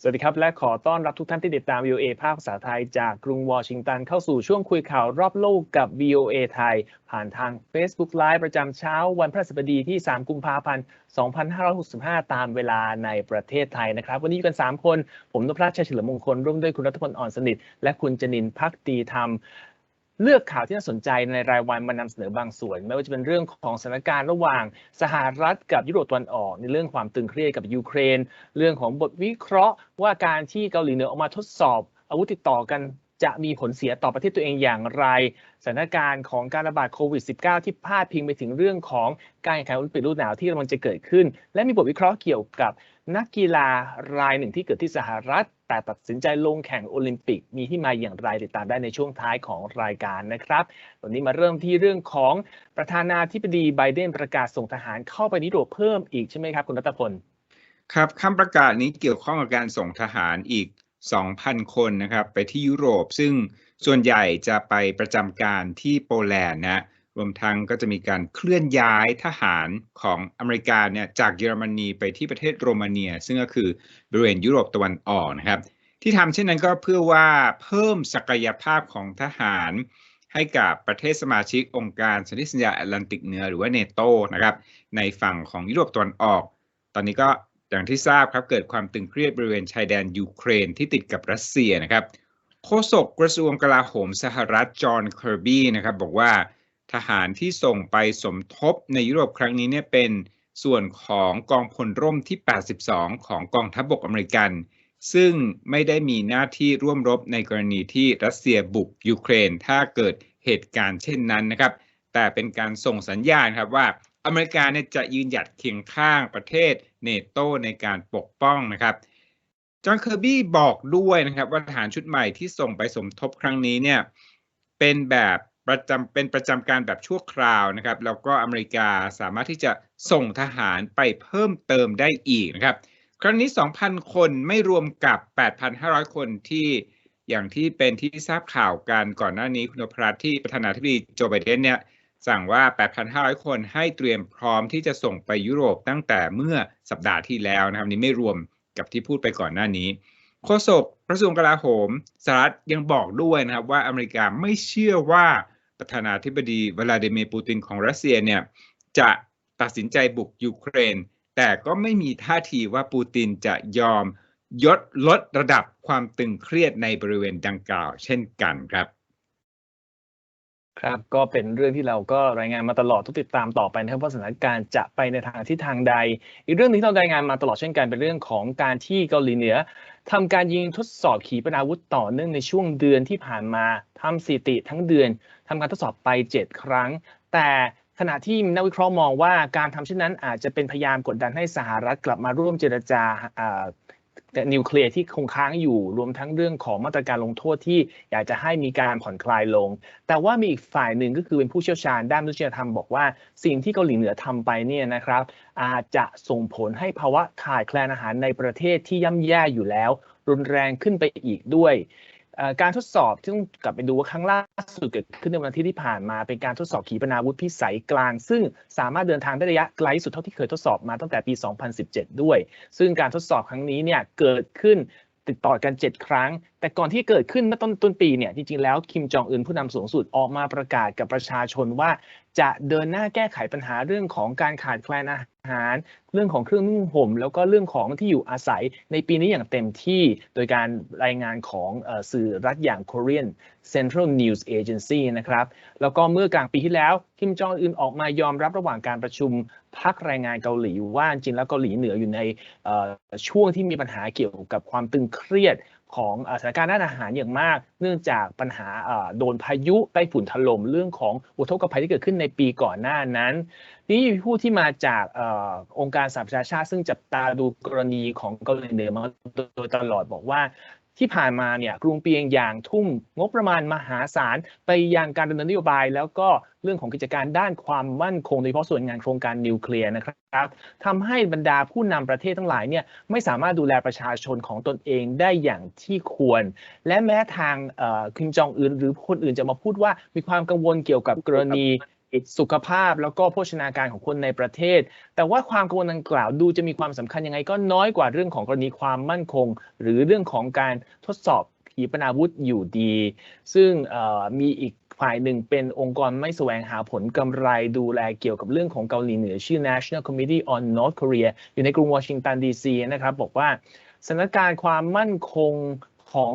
สวัสดีครับ และขอต้อนรับทุกท่านที่ติดตาม VOA ภาคภาษาไทยจากกรุงวอชิงตันเข้าสู่ช่วงคุยข่าวรอบโลกกับ VOA ไทย ผ่านทาง Facebook Live ประจำเช้าวันพฤหัสบดีที่ 3 กุมภาพันธ์ 2565 ตามเวลาในประเทศไทยนะครับ วันนี้อยู่กัน 3 คน ผมนพรัชชัยเฉลิมมงคล ร่วมด้วยคุณรัตพลอ่อนสนิท และคุณจนินพักตีธรรม เลือกข่าวที่น่าสนใจในรายวันมานำเสนอบางส่วน ไม่ว่าจะเป็นเรื่องของสถานการณ์ระหว่างสหรัฐกับยุโรปตะวันออก ในเรื่องความตึงเครียดกับยูเครน เรื่องของบทวิเคราะห์ ว่าการที่เกาหลีเหนือออกมาทดสอบ อาวุธติดต่อกันจะมีผลเสียต่อประเทศตัวเองอย่างไร สถานการณ์ของการระบาดโควิด -19 ที่พาดพิงไปถึงเรื่องของการแข่งขันโอลิมปิกฤดูหนาวที่กำลังจะเกิดขึ้น และมีบทวิเคราะห์เกี่ยวกับ นักกีฬารายหนึ่งที่เกิดที่สหรัฐ แต่ตัดสินใจลงแข่งโอลิมปิกมีที่มาอย่างไรติดตามได้ในช่วงท้ายของรายการนะครับ วันนี้มาเริ่มที่เรื่องของประธานาธิบดีไบเดนประกาศส่งทหารเข้าไปนิโรปเพิ่มอีกใช่ไหมครับ คุณรัตพล ครับคำประกาศนี้เกี่ยวข้องกับการส่งทหารอีก 2,000 คนนะครับ ไปที่ยุโรปซึ่งส่วนใหญ่จะไปประจำการที่โปแลนด์นะ รวมทั้งก็จะมีการเคลื่อนย้ายทหารของอเมริกาเนี่ยจากเยอรมนีไปที่ประเทศโรมาเนีย ซึ่งก็คือบริเวณยุโรปตะวันออกนะครับ ที่ทำเช่นนั้นก็เพื่อว่าเพิ่มศักยภาพของทหารให้กับประเทศสมาชิกองค์การสนธิสัญญาแอตแลนติกเหนือหรือว่าเนโตนะครับในฝั่งของยุโรปตะวันออก ตอนนี้ก็อย่างที่ทราบครับเกิดความตึงเครียดบริเวณชายแดนยูเครนที่ติดกับรัสเซียนะครับโฆษกกระทรวงกลาโหมสหรัฐจอห์นเคอร์บี้นะครับบอกว่า ทหารที่ส่งไปสมทบในยุโรปครั้งนี้เนี่ยเป็นส่วนของกองพลร่มที่ 82 ของกองทัพบบกอเมริกัน ซึ่งไม่ได้มีหน้าที่ร่วมรบในกรณีที่รัสเซียบุกยูเครน ถ้าเกิดเหตุการณ์เช่นนั้นนะครับ แต่เป็นการส่งสัญญาณครับว่าอเมริกาเนี่ยจะยืนหยัดเคียงข้างประเทศเนโตในการปกป้องนะครับจอห์นเคอร์บี้บอกด้วยนะครับว่าทหารชุดใหม่ที่ส่งไปสมทบครั้งนี้เนี่ยเป็นแบบ ประจำเป็นประจำการแบบชั่วคราวนะครับแล้วก็อเมริกาสามารถที่จะส่งทหารไปเพิ่มเติมได้อีกนะครับ ครั้งนี้ 2,000 คนไม่รวมกับ 8,500 คนที่อย่างที่เป็นที่ทราบข่าวกันก่อนหน้านี้คุณพรัตที่ประธานาธิบดีโจไบเดนเนี่ยสั่งว่า 8,500 คนให้เตรียมพร้อมที่จะส่งไปยุโรปตั้งแต่เมื่อสัปดาห์ที่แล้วนะครับนี้ไม่รวมกับที่พูดไปก่อนหน้านี้โฆษกกระทรวงกลาโหมสหรัฐยังบอกด้วยนะครับว่าอเมริกาไม่เชื่อว่า ประธานาธิบดีวลาดิเมียร์ปูตินของรัสเซียเนี่ยจะตัดสินใจบุกยูเครน แต่ก็ไม่มีท่าทีว่าปูตินจะยอมยดลดระดับความตึงเครียดในบริเวณดังกล่าว เช่นกันครับ ครับก็เป็นเรื่องที่เราก็รายงานมาตลอดทุกติดตามต่อไปนะครับว่าสถานการณ์จะไปในทางที่ทางใด อีกเรื่องนึงที่เรารายงานมาตลอดเช่นกันเป็นเรื่องของการที่เกาหลีเหนือทำการยิงทดสอบขีปนาวุธต่อเนื่องในช่วงเดือนที่ผ่านมาทำสถิติทั้งเดือนทำการทดสอบไป 7 ครั้ง แต่ขณะที่นักวิเคราะห์มองว่าการทำเช่นนั้นอาจจะเป็นพยายามกดดันให้สหรัฐกลับมาร่วมเจรจา นิวเคลียร์ที่คงค้างอยู่รวมทั้งเรื่องของมาตรการลงโทษที่อยากจะให้มีการผ่อนคลายลง แต่ว่ามีอีกฝ่ายหนึ่งก็คือเป็นผู้เชี่ยวชาญด้านมนุษยธรรมบอกว่าสิ่งที่เกาหลีเหนือทำไปเนี่ยนะครับ อาจจะส่งผลให้ภาวะขาดแคลนอาหารในประเทศที่ย่ำแย่อยู่แล้ว รุนแรงขึ้นไปอีกด้วย การทดสอบที่ต้องกลับไปดูว่าครั้งล่าสุดเกิดขึ้นในวันที่ที่ผ่านมาเป็นการทดสอบขีปนาวุธพิสัยกลาง ซึ่งสามารถเดินทางได้ระยะไกลสุดเท่าที่เคยทดสอบมาตั้งแต่ปี 2017 ด้วย ซึ่งการทดสอบครั้งนี้เนี่ยเกิดขึ้นติดต่อกัน 7 ครั้งแต่ก่อนที่เกิดขึ้นเมื่อต้นต้นปีเนี่ยจริงๆแล้วคิมจองอึนผู้นำสูงสุดออกมาประกาศกับประชาชนว่าจะเดินหน้าแก้ไขปัญหาเรื่องของการขาดแคลนอาหาร เรื่องของเครื่องนุ่งห่ม แล้วก็เรื่องของที่อยู่อาศัยในปีนี้อย่างเต็มที่โดยการรายงานของสื่อรัฐอย่าง Korean Central News Agency นะครับ แล้วก็เมื่อกลางปีที่แล้วคิมจองอึนออกมายอมรับระหว่างการประชุมพักแรงงานเกาหลีว่าจริงแล้วเกาหลีเหนืออยู่ในช่วงที่มีปัญหาเกี่ยวกับความตึงเครียด ของสถานการณ์ด้านอาหารอย่างมาก เนื่องจากปัญหาโดนพายุไต้ฝุ่นถล่มเรื่องของอุทกภัยที่เกิดขึ้นในปีก่อนหน้านั้น นี่ผู้ที่มาจากอองค์การสหประชาชาติ ซึ่งจับตาดูกรณีของเกาหลีเหนือมาโดยตลอดบอกว่า ที่ผ่านมาเนี่ยกรุงเปียงอย่างทุ่มงบประมาณมหาศาลไปยังการดำเนินนโยบาย แล้วก็เรื่องของกิจการด้านความมั่นคงโดยเฉพาะส่วนงานโครงการนิวเคลียร์นะครับทำให้บรรดาผู้นำประเทศทั้งหลายเนี่ยไม่สามารถดูแลประชาชนของตนเองได้อย่างที่ควร และแม้ทางคิมจองอึนหรือคนอื่นจะมาพูดว่ามีความกังวลเกี่ยวกับกรณี สุขภาพแล้วก็โภชนาการของคนในประเทศ แต่ว่าความกังวลดังกล่าวดูจะมีความสำคัญยังไงก็น้อยกว่าเรื่องของกรณีความมั่นคง หรือเรื่องของการทดสอบขีปนาวุธอยู่ดี ซึ่งมีอีกฝ่ายหนึ่งเป็นองค์กรไม่แสวงหาผลกำไรดูแลเกี่ยวกับเรื่องของเกาหลีเหนือ ชื่อ National Committee on North Korea อยู่ในกรุงวอชิงตันดีซีนะครับ บอกว่าสถานการณ์ความมั่นคง ของ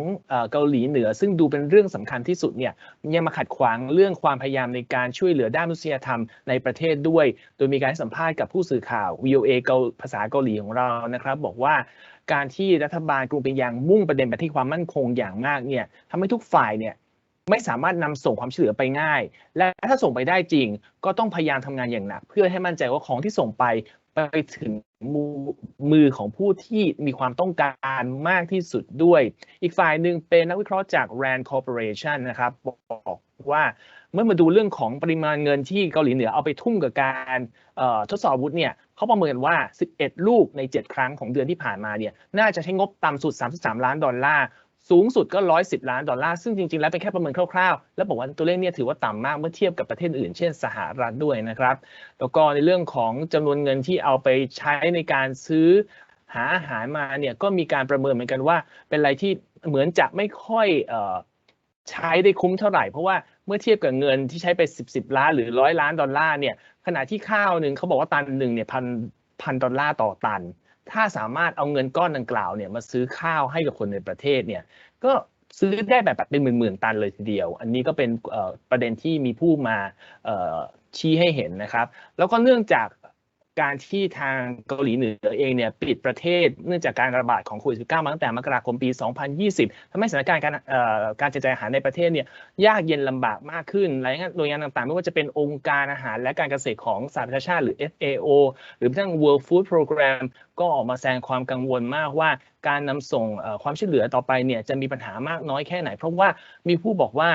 เกาหลีเหนือ ซึ่งดูเป็นเรื่องสำคัญที่สุดเนี่ยยังมาขัดขวางเรื่องความพยายามในการช่วยเหลือด้านมนุษยธรรมในประเทศด้วย โดยมีการสัมภาษณ์กับผู้สื่อข่าว VOA เกาภาษาเกาหลีของเรานะครับ บอกว่าการที่รัฐบาลกรุงเปียงยางมุ่งประเด็นไปที่ความมั่นคงอย่างมากเนี่ยทำให้ทุกฝ่ายเนี่ยไม่สามารถนำส่งความช่วยเหลือไปง่าย และถ้าส่งไปได้จริง ก็ต้องพยายามทำงานอย่างหนัก เพื่อให้มั่นใจว่าของที่ส่งไปไปถึง มือของผู้ที่มีความต้องการมากที่สุดด้วย อีกฝ่ายหนึ่งเป็นนักวิเคราะห์จาก Rand Corporation นะครับ บอกว่าเมื่อมาดูเรื่องของปริมาณเงินที่เกาหลีเหนือเอาไปทุ่มกับการทดสอบวุธเนี่ยเขาประเมินว่า 11 ลูกใน 7 ครั้งของเดือนที่ผ่านมาเนี่ยน่าจะใช้งบต่ำสุด 33 ล้านดอลลาร์ สูงสุดก็ 110 ล้านดอลลาร์ ซึ่งจริง ๆ แล้วเป็นแค่ประเมินคร่าวๆ แล้วบอกว่าตัวเลขเนี่ยถือว่าต่ำมากเมื่อเทียบกับประเทศอื่น เช่นสหรัฐด้วยนะครับ แล้วก็ในเรื่องของจำนวนเงินที่เอาไปใช้ในการซื้อหาอาหารมาเนี่ยก็มีการประเมินเหมือนกันว่า เป็นอะไรที่เหมือนจะไม่ค่อยใช้ได้คุ้มเท่าไหร่ เพราะว่าเมื่อเทียบกับเงินที่ใช้ไป 10 10 ล้านหรือร้อยล้านดอลลาร์เนี่ยขณะที่ข้าวหนึ่งเขาบอกว่าตันหนึ่งเนี่ยพันพันดอลลาร์ต่อตัน ถ้าสามารถเอาเงินก้อนดังกล่าวเนี่ยมาซื้อข้าวให้กับคนในประเทศเนี่ยก็ซื้อได้แบบเป็นหมื่นๆตันเลยทีเดียว อันนี้ก็เป็นประเด็นที่มีผู้มาชี้ให้เห็นนะครับ แล้วก็เนื่องจาก การที่ทางเกาหลีเหนือเองเนี่ยปิดประเทศเนื่องจากการระบาดของโควิด -19 มาตั้งแต่มกราคมปี 2020ทำให้สถานการณ์การการจัดจ่ายอาหารในประเทศเนี่ยยากเย็นลำบากมากขึ้นหลายหน่วยงานต่างๆ ไม่ว่าจะเป็นองค์การอาหารและการเกษตรของสหประชาชาติหรือ FAO หรือทั้ง World Food Program ก็ออกมาแสดงความกังวลมากว่าการนำส่งความช่วยเหลือต่อไปเนี่ยจะมีปัญหามากน้อยแค่ไหน เพราะว่ามีผู้บอกว่า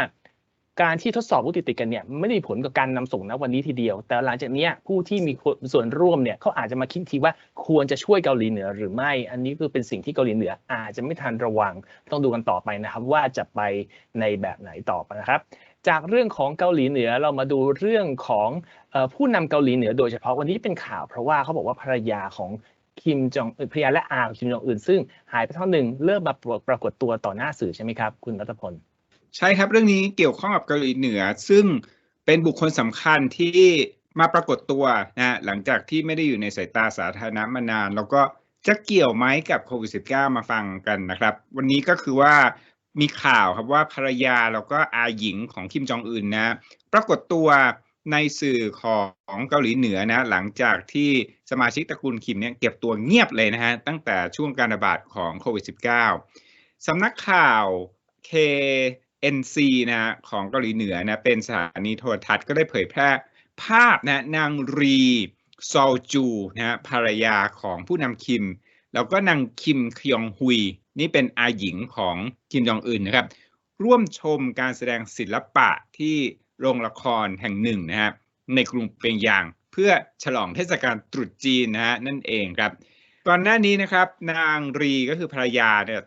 การที่ทดสอบวุติติดกันเนี่ยไม่ได้ผลกับการนำส่งนะวันนี้ทีเดียว แต่หลังจากนี้ผู้ที่มีส่วนร่วมเนี่ยเขาอาจจะมาคิดทีว่าควรจะช่วยเกาหลีเหนือหรือไม่ อันนี้คือเป็นสิ่งที่เกาหลีเหนืออาจจะไม่ทันระวังต้องดูกันต่อไปนะครับ ว่าจะไปในแบบไหนต่อไปนะครับ จากเรื่องของเกาหลีเหนือเรามาดูเรื่องของผู้นำเกาหลีเหนือโดยเฉพาะวันนี้เป็นข่าวเพราะว่าเขาบอกว่าภรรยาของคิมจองภรรยาและอาคิมจองอื่นซึ่งหายไปเท่าหนึ่งเริ่มมาปรากฏตัวต่อหน้าสื่อใช่ไหมครับ คุณรัตพล ใช่ครับเรื่องนี้เกี่ยวข้องกับเกาหลีเหนือ ซึ่งเป็นบุคคลสำคัญที่มาปรากฏตัวนะหลังจากที่ไม่ได้อยู่ในสายตาสาธารณะมานาน แล้วก็จะเกี่ยวไหมกับโควิด -19 มาฟังกันนะครับ วันนี้ก็คือว่ามีข่าวครับว่าภรรยาแล้วก็อาหญิงของคิมจองอึนนะ ปรากฏตัวในสื่อของเกาหลีเหนือนะ หลังจากที่สมาชิกตระกูลคิมเนี่ยเก็บตัวเงียบเลยนะฮะ ตั้งแต่ช่วงการระบาดของโควิด -19 สำนักข่าว K NC นะของเกาหลีเหนือนะเป็นสถานีโทรทัศน์ก็ได้เผยแพร่ภาพนะนางรีซอลจูนะภรรยาของผู้นำคิม แล้วก็นางคิมคยองฮุย นี่เป็นอาหญิงของคิมจองอึนนะครับ ร่วมชมการแสดงศิลปะที่โรงละครแห่งหนึ่งนะฮะในกรุงเปียงยาง เพื่อฉลองเทศกาลตรุษจีนนะฮะนั่นเองครับ ก่อนหน้านี้นะครับ นางรีก็คือภรรยาเนี่ย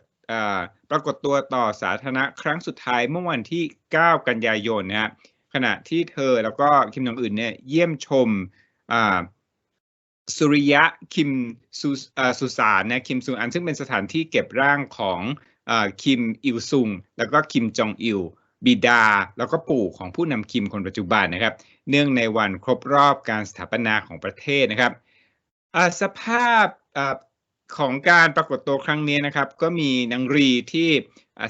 ปรากฏตัวต่อสาธารณะครั้งสุดท้ายเมื่อวันที่ 9 กันยายนนะฮะขณะที่เธอแล้วก็คิมยองอื่นเนี่ยเยี่ยมชมสุริยะคิมสสุสานนะคิมซุงอันซึ่งเป็นสถานที่เก็บร่างของคิมอิลซุง แล้วก็คิมจองอิลบิดา แล้วก็ปู่ของผู้นำคิมคนปัจจุบันนะครับ เนื่องในวันครบรอบการสถาปนาของประเทศนะครับสภาพ ของการปรากฏตัวครั้งนี้นะครับ ก็มีนางรีที่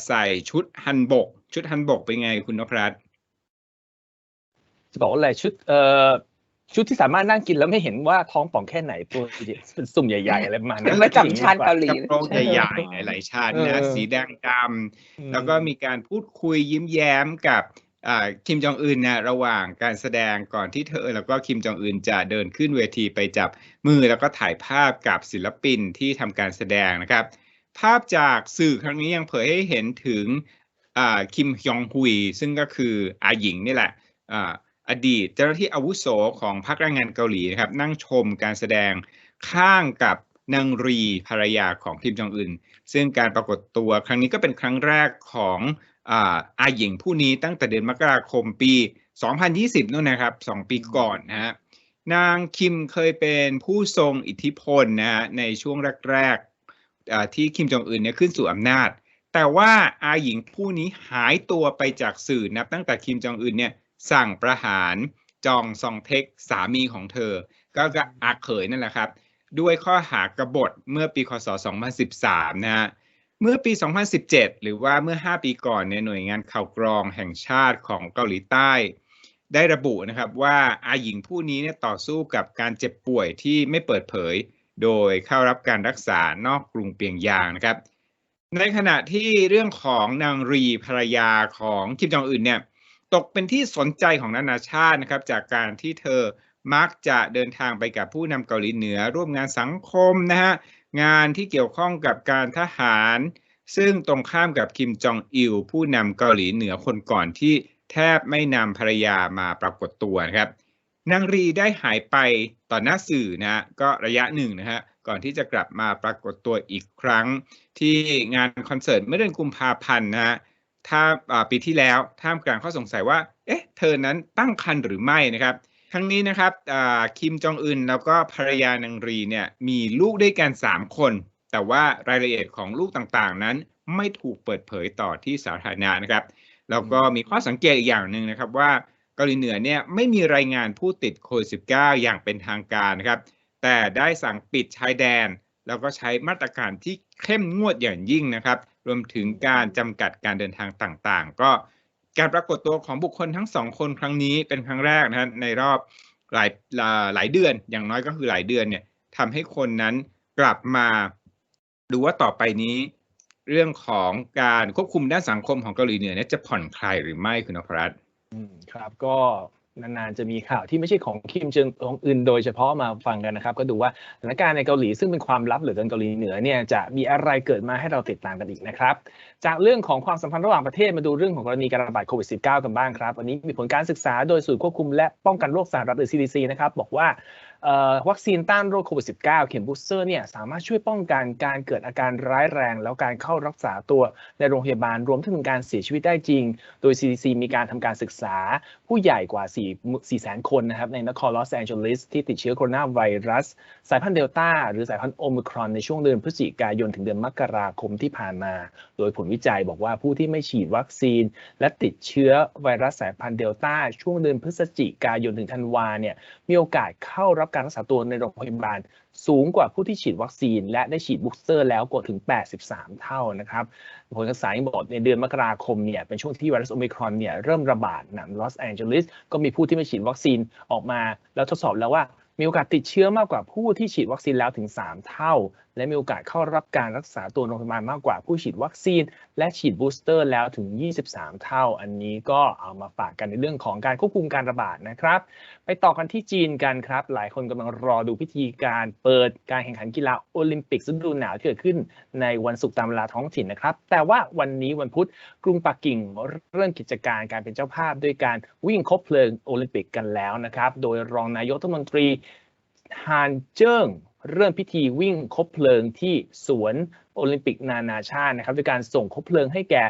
ใส่ชุดฮันบก ชุดฮันบกเป็นไงคุณนพรัตน์จะบอกว่าอะไรชุดเอ่อชุดที่สามารถนั่งกินแล้วไม่เห็นว่าท้องป่องแค่ไหนตัวเป็นสุ่มใหญ่ๆอะไรประมาณนั้นไม่จำชาติเกาหลีกระโปรงใหญ่ๆหลายชาตินะสีแดงดำแล้วก็มีการพูดคุยยิ้มแย้มกับ คิมจองอึนนะระหว่างการแสดงก่อนที่เธอแล้วก็คิมจองอึนจะเดินขึ้นเวทีไปจับมือแล้วก็ถ่ายภาพกับศิลปินที่ทำการแสดงนะครับ ภาพจากสื่อครั้งนี้ยังเผยให้เห็นถึงคิมฮยองฮุยซึ่งก็คืออาหญิงนี่แหละอดีตเจ้าหน้าที่อาวุโสของพรรคแรงงานเกาหลีนะครับ นั่งชมการแสดงข้างกับนางรีภรรยาของคิมจองอึนซึ่งการปรากฏตัวครั้งนี้ก็เป็นครั้งแรกของ อาหญิงผู้นี้ตั้งแต่เดือนมกราคมปี 2020นู่นนะครับ 2 ปีก่อนนะฮะนางคิมเคยเป็นผู้ทรงอิทธิพลนะฮะในช่วงแรกๆที่คิมจองอึนเนี่ยขึ้นสู่อำนาจ แต่ว่าอาหญิงผู้นี้หายตัวไปจากสื่อนับตั้งแต่คิมจองอึนเนี่ยสั่งประหารจองซองเทคสามีของเธอ ก็อาเขยนั่นแหละครับ ด้วยข้อหากรบฏเมื่อปีคศ 2013 นะฮะ เมื่อปี 2017 หรือว่าเมื่อ 5 ปีก่อนเนี่ยหน่วยงานข่าวกรองแห่งชาติของเกาหลีใต้ ได้ระบุนะครับว่าอาหญิงผู้นี้เนี่ยต่อสู้กับการเจ็บป่วยที่ไม่เปิดเผย โดยเข้ารับการรักษานอกกรุงเปียงยางนะครับ ในขณะที่เรื่องของนางรีภรรยาของคิมจองอึนเนี่ยตกเป็นที่สนใจของนานาชาตินะครับจากการที่เธอมักจะเดินทางไปกับผู้นำเกาหลีเหนือร่วมงานสังคมนะฮะ งานที่เกี่ยวข้องกับการทหาร ซึ่งตรงข้ามกับคิมจองอิลผู้นำเกาหลีเหนือคนก่อนที่แทบไม่นำภรรยามาปรากฏตัวนะครับนางรีได้หายไปต่อหน้าสื่อนะก็ระยะหนึ่งนะฮะก่อนที่จะกลับมาปรากฏตัวอีกครั้ง ที่งานคอนเสิร์ตเมื่อเดือนกุมภาพันธ์นะฮะถ้าปีที่แล้วท่ามกลางข้อสงสัยว่า เอ๊ะ เธอนั้นตั้งครรภ์หรือไม่นะครับ ทั้งนี้นะครับคิมจองอึนแล้วก็ภรรยานางรีเนี่ยมีลูกด้วยกัน 3 คน แต่ว่ารายละเอียดของลูกต่างๆ นั้นไม่ถูกเปิดเผยต่อที่สาธารณะนะครับแล้วก็มีข้อสังเกตอีกอย่างหนึ่งนะครับว่าเกาหลีเหนือเนี่ยไม่มีรายงานผู้ติดโควิด -19 อย่างเป็นทางการนะครับ แต่ได้สั่งปิดชายแดน แล้วก็ใช้มาตรการที่เข้มงวดอย่างยิ่งนะครับ รวมถึงการจำกัดการเดินทางต่างๆ ก็ การปรากฏตัวของบุคคลทั้งสองคนครั้งนี้เป็นครั้งแรกนะในรอบหลายหลายเดือน อย่างน้อยก็คือหลายเดือนเนี่ยทำให้คนนั้นกลับมาดูว่าต่อไปนี้ เรื่องของการควบคุมด้านสังคมของเกาหลีเหนือเนี่ยจะผ่อนคลายหรือไม่คุณนพรัตน์ครับก็ นานๆจะมีข่าวที่ไม่ใช่ของคิมเจิงของอื่นโดยเฉพาะมาฟังกันนะครับ ก็ดูว่าสถานการณ์ในเกาหลีซึ่งเป็นความลับเหลือเกินเกาหลีเหนือเนี่ยจะมีอะไรเกิดมาให้เราติดตามกันอีกนะครับ จากเรื่องของความสัมพันธ์ระหว่างประเทศมาดูเรื่องของกรณีการระบาดโควิด -19 กันบ้างครับวันนี้มีผลการศึกษาโดยศูนย์ควบคุมและป้องกันโรคสหรัฐหรือ CDC นะครับบอกว่า วัคซีนต้านโรคโควิด -19 เข็มบูสเตอร์เนี่ยสามารถช่วยป้องกันการเกิดอาการร้ายแรง แล้วการเข้ารักษาตัวในโรงพยาบาลรวมถึงการเสียชีวิตได้จริง โดย CDC มีการทำการศึกษาผู้ใหญ่กว่า 4 4แสนคนนะครับในนครลอสแอนเจลิสที่ติดเชื้อโคโรนาไวรัส สายพันธุ์เดลต้าหรือสายพันธุ์โอมิครอนในช่วงเดือนพฤศจิกายนถึงเดือนมกราคมที่ผ่านมา โดยผลวิจัยบอกว่าผู้ที่ไม่ฉีดวัคซีน และติดเชื้อไวรัสสายพันธุ์เดลต้าช่วงเดือนพฤศจิกายนถึงธันวาเนี่ยมีโอกาสเข้ารับการรักษาตัวในโรงพยาบาล สูงกว่าผู้ที่ฉีดวัคซีน และได้ฉีดบูสเตอร์แล้วกว่าถึง 83 เท่านะครับผลการศึกษาบอกในเดือนมกราคมเนี่ยเป็นช่วงที่ไวรัสโอมิครอนเนี่ยเริ่มระบาดนะลอสแอนเจลิสก็มีผู้ที่ไม่ฉีดวัคซีนออกมา แล้วทดสอบแล้วว่ามีโอกาสติดเชื้อมากกว่าผู้ที่ฉีดวัคซีนแล้วถึง 3 เท่าและมีโอกาสเข้ารับการรักษาตัวโรงพยาบาลมากกว่าผู้ฉีดวัคซีน และฉีดบูสเตอร์แล้วถึง 23 เท่า อันนี้ก็เอามาฝากกันในเรื่องของการควบคุมการระบาดนะครับ ไปต่อกันที่จีนกันครับ หลายคนกำลังรอดูพิธีการเปิดการแข่งขันกีฬาโอลิมปิกฤดูหนาวที่เกิดขึ้นในวันศุกร์ตามเวลาท้องถิ่นนะครับ แต่ว่าวันนี้วันพุธกรุงปักกิ่งเริ่มกิจการการเป็นเจ้าภาพด้วยการวิ่งคบเพลิงโอลิมปิกกันแล้วนะครับ โดยรองนายกรัฐมนตรีฮานเจิ้ง เริ่มพิธีวิ่งคบเพลิงที่สวนโอลิมปิกนานาชาตินะครับด้วยการส่งคบเพลิงให้แก่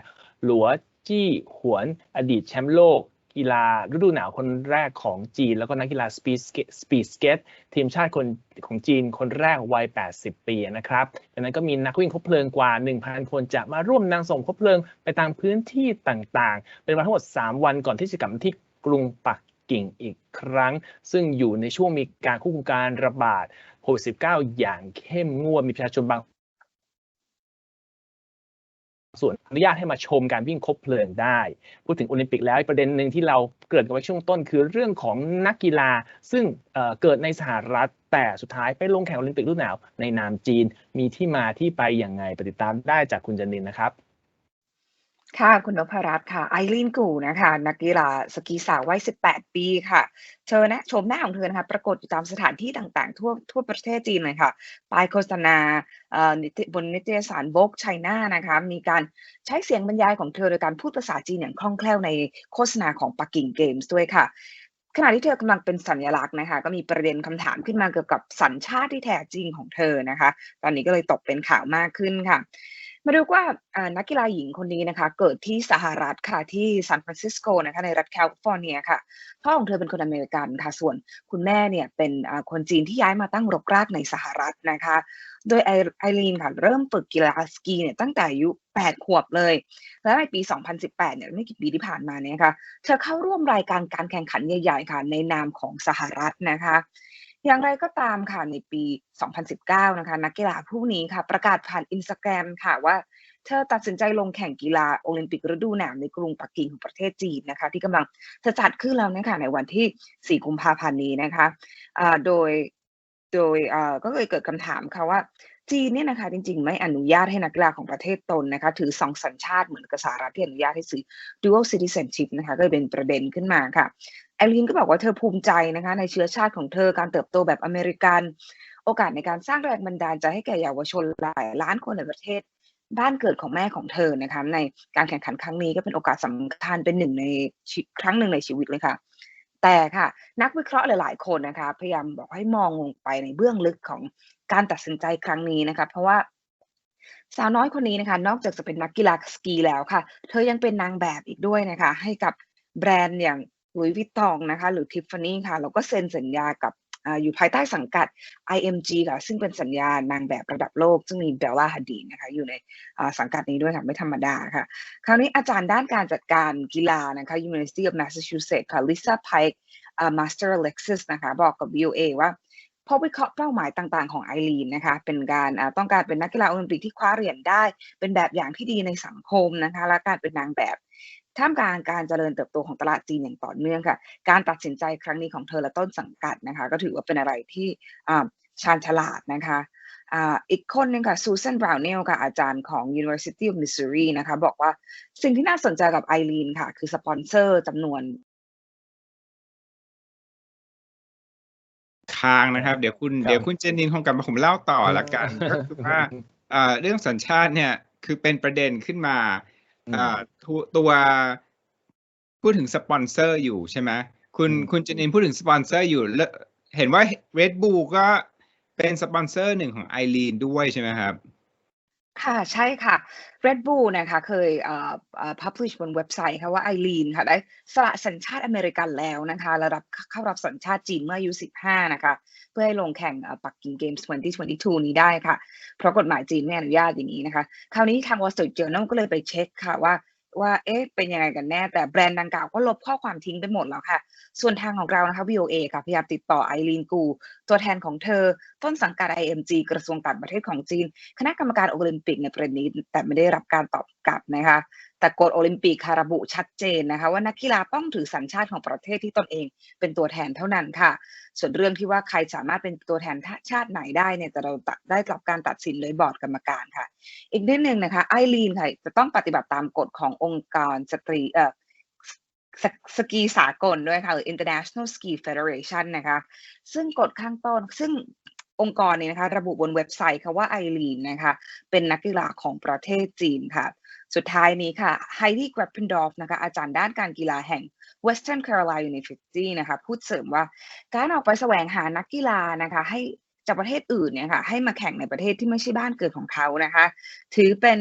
หลัวจี้หวนอดีตแชมป์โลกกีฬาฤดูหนาวคนแรกของจีน แล้วก็นักกีฬาสปีดสปีดสเกตทีมชาติคนของจีนคนแรกวัย 80 ปีนะครับดังนั้นก็มีนักวิ่งคบเพลิงกว่า 1,000 คนจะมาร่วมนางส่งคบเพลิงไปตามพื้นที่ต่างๆ เป็นวันทั้งหมด 3 วันก่อนที่จะกลับที่กรุงปัก กิ่งอีกครั้ง ซึ่งอยู่ในช่วงมีการควบคุมการระบาดโควิด -19 อย่างเข้มงวดมีประชาชนบางส่วนอนุญาตให้มาชมการวิ่งคบเพลิงได้ พูดถึงโอลิมปิกแล้วประเด็นหนึ่งที่เราเกิดกันไว้ช่วงต้น คือเรื่องของนักกีฬา ซึ่งเกิดในสหรัฐแต่สุดท้ายไปลงแข่งโอลิมปิกฤดูหนาวในนามจีนมีที่มาที่ไปอย่างไงปฏิตามได้จากคุณจันนินนะครับ ค่ะ คุณนพรัตน์ค่ะ ไอรีน กูนะคะ นักกีฬาสกีสาววัย 18 ปีค่ะ เธอนะชมหน้าของเธอนะคะ ปรากฏอยู่ตามสถานที่ต่างๆ ทั่วทั่วประเทศจีนเลยค่ะป้ายโฆษณาบนนิตยสารบกไชน่านะคะ มีการใช้เสียงบรรยายของเธอโดยการพูดภาษาจีนอย่างคล่องแคล่วในโฆษณาของปักกิ่งเกมส์ด้วยค่ะ ขณะที่เธอกำลังเป็นสัญลักษณ์นะคะ ก็มีประเด็นคำถามขึ้นมาเกี่ยวกับสัญชาติที่แท้จริงของเธอนะคะ ตอนนี้ก็เลยตกเป็นข่าวมากขึ้นค่ะ มาดูว่านักกีฬาหญิงคนนี้นะคะ เกิดที่สหรัฐค่ะที่ซานฟรานซิสโกนะคะในรัฐแคลิฟอร์เนียค่ะ พ่อของเธอเป็นคนอเมริกันค่ะ ส่วนคุณแม่เนี่ยเป็นคนจีนที่ย้ายมาตั้งรกรากในสหรัฐนะคะ โดยไอไอรีนค่ะเริ่มฝึกกีฬาสกีเนี่ยตั้งแต่อายุ 8 ขวบเลย แล้วในปี 2018 เนี่ยไม่กี่ปีที่ผ่านมาเนี่ยค่ะ เธอเข้าร่วมรายการการแข่งขันใหญ่ ๆ ค่ะในนามของสหรัฐนะคะ อย่างไรก็ตามค่ะในปี 2019 นะคะ นักกีฬาผู้นี้ค่ะ ประกาศผ่านอินสตาแกรมค่ะว่า เธอตัดสินใจลงแข่งกีฬาโอลิมปิกฤดูหนาวในกรุงปักกิ่งของประเทศจีนนะคะ ที่กำลังจะจัดขึ้นแล้วนะคะในวันที่ 4 กุมภาพันธ์นี้นะคะโดยโดยก็เลยเกิดคำถามค่ะว่า จีนเนี่ยนะคะจริงๆ ไม่อนุญาตให้นักกีฬาของประเทศตนนะคะถือสองสัญชาติเหมือนกับสหรัฐที่อนุญาตให้ซื้อ dual citizenship นะคะก็เลยเป็นประเด็นขึ้นมาค่ะไอรีนก็บอกว่าเธอภูมิใจนะคะในเชื้อชาติของเธอการเติบโตแบบอเมริกัน โอกาสในการสร้างแรงบันดาลใจให้แก่เยาวชนหลายล้านคนในประเทศบ้านเกิดของแม่ของเธอนะคะในการแข่งขันครั้งนี้ก็เป็นโอกาสสำคัญเป็นหนึ่งในครั้งหนึ่งในชีวิตเลยค่ะ แต่ค่ะ นักวิเคราะห์หลาย ๆ คนนะคะ พยายามบอกให้มองลงไปในเบื้องลึกของการตัดสินใจครั้งนี้นะคะ เพราะว่าสาวน้อยคนนี้นะคะ นอกจากจะเป็นนักกีฬาสกีแล้วค่ะ เธอยังเป็นนางแบบอีกด้วยนะคะ ให้กับแบรนด์อย่างลุยวิตตองนะคะ หรือทิฟฟานี่ค่ะ แล้วก็เซ็นสัญญากับ อยู่ภายใต้สังกัด IMG ค่ะซึ่งเป็นสัญญานางแบบระดับโลก ซึ่งมีเบลล่าฮัดดีนนะคะอยู่ในสังกัดนี้ด้วยค่ะไม่ธรรมดาค่ะ คราวนี้อาจารย์ด้านการจัดการกีฬานะคะ University of Massachusetts ค่ะ Lisa Pike Master Alexis นะคะบอกกับ VOA ว่า พอวิเคราะห์เป้าหมายต่างๆของไอรีนนะคะ เป็นการต้องการเป็นนักกีฬาโอลิมปิกที่คว้าเหรียญได้ เป็นแบบอย่างที่ดีในสังคมนะคะ และการเป็นนางแบบท่ามกลางการเจริญเติบโตของตลาดจีนอย่างต่อเนื่องค่ะ การตัดสินใจครั้งนี้ของเธอและต้นสังกัดนะคะ ก็ถือว่าเป็นอะไรที่ชาญฉลาดนะคะอีกคนหนึงค่ะซูซ a นบราวเนลค่ะอาจารย์ของ University of Missouri นะคะ บอกว่าสิ่งที่น่าสนใจกับไอรีนค่ะ คือสปอนเซอร์จำนวน ค้างนะครับ เดี๋ยวคุณครับเดี๋ยวคุณเจนนินคงกลับมาผมเล่าต่อละกันก็คือว่าเอ่อเรื่องสัญชาติเนี่ยคือเป็นประเด็นขึ้นมาอืมเอ่อทัวตัวพูดถึงสปอนเซอร์อยู่ใช่ไหมคุณอืมคุณเจนนินพูดถึงสปอนเซอร์อยู่แล้วเห็นว่า Red Bull ก็เป็นสปอนเซอร์หนึ่งของไอรีนด้วยใช่ไหมครับ ค่ะ ใช่ค่ะ Red Bull นะคะเคย เอ่อ เอ่อ publish บนเว็บไซต์ค่ะว่าไอรีนค่ะ ได้สละสัญชาติอเมริกันแล้วนะคะ และรับเข้ารับสัญชาติจีนเมื่ออายุ 15 นะคะ เพื่อให้ลงแข่ง เอ่อ ปักกิ่งเกมส์2022 นี้ได้ค่ะ เพราะกฎหมายจีนไม่อนุญาต อย่างนี้นะคะ คราวนี้ทาง Wall Street Journal ก็เลยไปเช็คค่ะว่า ว่า เอ๊ะ เป็นยังไงกันแน่ แต่แบรนด์ดังกล่าวก็ลบข้อความทิ้งไปหมดแล้วค่ะ ส่วนทางของเรานะคะ VOA ค่ะพยายามติดต่อไอรีนกู ตัวแทนของเธอ ต้นสังกัด IMG กระทรวงต่างประเทศของจีน คณะกรรมการโอลิมปิกในประเด็นนี้ แต่ไม่ได้รับการตอบกลับนะคะแต่กฎโอลิมปิกค่ะระบุชัดเจนนะคะ ว่านักกีฬาต้องถือสัญชาติของประเทศที่ตนเองเป็นตัวแทนเท่านั้นค่ะ ส่วนเรื่องที่ว่าใครสามารถเป็นตัวแทนชาติไหนได้เนี่ยแต่เราได้รับการตัดสินโดยบอร์ดกรรมการค่ะ อีกนิดนึงนะคะไอรีนค่ะจะต้องปฏิบัติตามกฎขององค์การสตรีเอ่อ สสกีสากลด้วยค่ะหรือ International Ski Federation นะคะซึ่งกฎข้างต้นซึ่งองค์กรนี้นะคะระบุบนเว็บไซต์ค่ะว่าไอรีนนะคะเป็นนักกีฬาของประเทศจีนค่ะ สุดท้ายนี้ค่ะไฮดี้กร p ป e นดอฟนะคะอาจารย์ด้านการกีฬาแห่ง Western Carolina University นะคะพูดเสริมว่าการออกไปแสวงหานักกีฬานะคะให้จากประเทศอื่นเนี่ยค่ะให้มาแข่งในประเทศที่ไม่ใช่บ้านเกิดของเขานะคะ ถือเป็น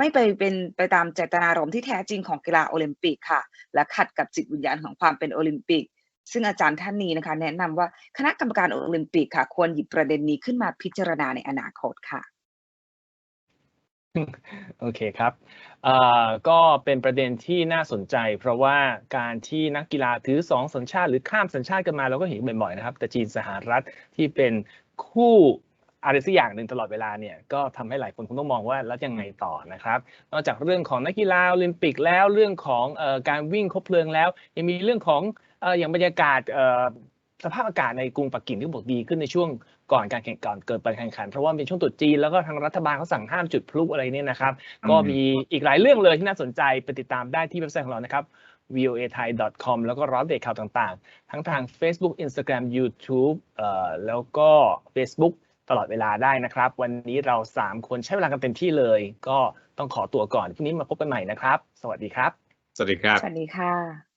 ไม่ไปเป็นไปตามเจตนารมณ์ที่แท้จริงของกีฬาโอลิมปิกค่ะ และขัดกับจิตวิญญาณของความเป็นโอลิมปิก ซึ่งอาจารย์ท่านนี้นะคะ แนะนำว่าคณะกรรมการโอลิมปิกค่ะ ควรหยิบประเด็นนี้ขึ้นมาพิจารณาในอนาคตค่ะโอเคครับก็เป็นประเด็นที่น่าสนใจ เพราะว่าการที่นักกีฬาถือสองสัญชาติ หรือข้ามสัญชาติกันมาเราก็เห็นบ่อยๆนะครับ แต่จีนสหรัฐที่เป็นคู่ อะไรสักอย่างหนึ่งตลอดเวลาเนี่ยก็ทำให้หลายคนคงต้องมองว่าแล้วยังไงต่อนะครับ นอกจากเรื่องของนักกีฬาโอลิมปิกแล้วเรื่องของเอ่อการวิ่งคบเพลิงแล้ว ยังมีเรื่องของเอ่ออย่างบรรยากาศเอ่อสภาพอากาศในกรุงปักกิ่งที่บอกดีขึ้นในช่วงก่อนการแข่งก่อนเกิดการแข่งขัน เพราะว่าเป็นช่วงตรุษจีนแล้วก็ทางรัฐบาลเขาสั่งห้ามจุดพลุอะไรเนี่ยนะครับอืมก็มีอีกหลายเรื่องเลยที่น่าสนใจไปติดตามได้ที่เว็บไซต์ของเรานะครับ voa thai com แล้วก็ร้อนเดตข่าวต่างๆ ทั้งทาง Facebook Instagram YouTube เอ่อแล้วก็ Facebook ตลอดเวลาได้นะครับ วันนี้เรา 3 คนใช้เวลากันเต็มที่เลย ก็ต้องขอตัวก่อนพรุ่งนี้มาพบกันใหม่นะครับ สวัสดีครับ สวัสดีครับ สวัสดีค่ะ